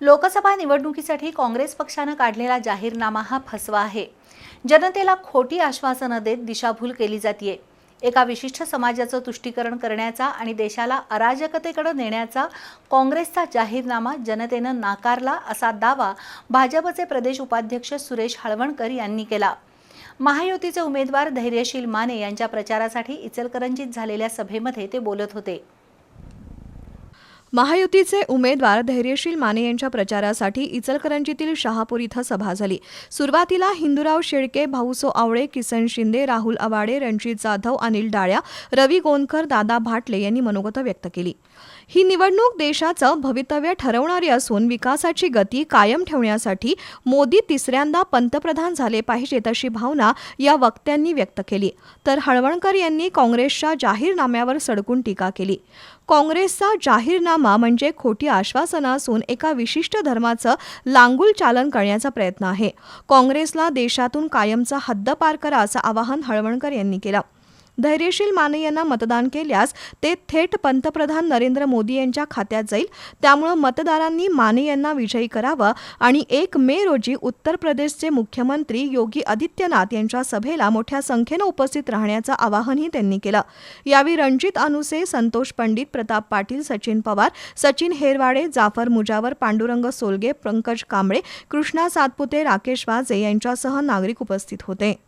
लोकसभा निवडणुकीसाठी काँग्रेस पक्षानं काढलेला जाहीरनामा हा फसवा आहे. जनतेला खोटी आश्वासनं देत दिशाभूल केली जातीये. एका विशिष्ट समाजाचं तुष्टीकरण करण्याचा आणि देशाला अराजकतेकडे नेण्याचा काँग्रेसचा जाहीरनामा जनतेनं नाकारला असा दावा भाजपचे प्रदेश उपाध्यक्ष सुरेश हळवणकर यांनी केला. महायुतीचे उमेदवार धैर्यशील माने यांच्या प्रचारासाठी इचलकरंजीत झालेल्या सभेमध्ये ते बोलत होते. महायुतीचे उमेदवार धैर्यशील माने यांच्या प्रचारासाठी इचलकरंजीतील शहापूर इथं सभा झाली. सुरुवातीला हिंदूराव शेळके भाऊसो आवळे किसन शिंदे राहुल आवाडे रणजित जाधव अनिल डाळ्या रवी गोंदकर दादा भाटले यांनी मनोगत व्यक्त केली. ही निवडणूक देशाचं भवितव्य ठरवणारी असून विकासाची गती कायम ठेवण्यासाठी मोदी तिसऱ्यांदा पंतप्रधान झाले पाहिजेत अशी भावना या वक्त्यांनी व्यक्त केली. तर हळवणकर यांनी काँग्रेसच्या जाहीरनाम्यावर सडकून टीका केली. काँग्रेसचा जाहीरनामा म्हणजे खोटी आश्वासनं असून एका विशिष्ट धर्माचं लांगुल चालन करण्याचा प्रयत्न आहे. काँग्रेसला देशातून कायमचा हद्दपार करा असं आवाहन हळवणकर यांनी केलं. धैर्यशील माने यांना मतदान केल्यास ते थेट पंतप्रधान नरेंद्र मोदी यांच्या खात्यात जाईल. त्यामुळं मतदारांनी माने यांना विजयी करावं आणि एक मे रोजी उत्तर प्रदेशचे मुख्यमंत्री योगी आदित्यनाथ यांच्या सभेला मोठ्या संख्येनं उपस्थित राहण्याचं आवाहनही त्यांनी केलं. यावेळी रणजित अनुसे संतोष पंडित प्रताप पाटील सचिन पवार सचिन हेरवाडे जाफर मुजावर पांडुरंग सोलगे पंकज कांबळे कृष्णा सातपुते राकेश वाजे यांच्यासह नागरिक उपस्थित होते.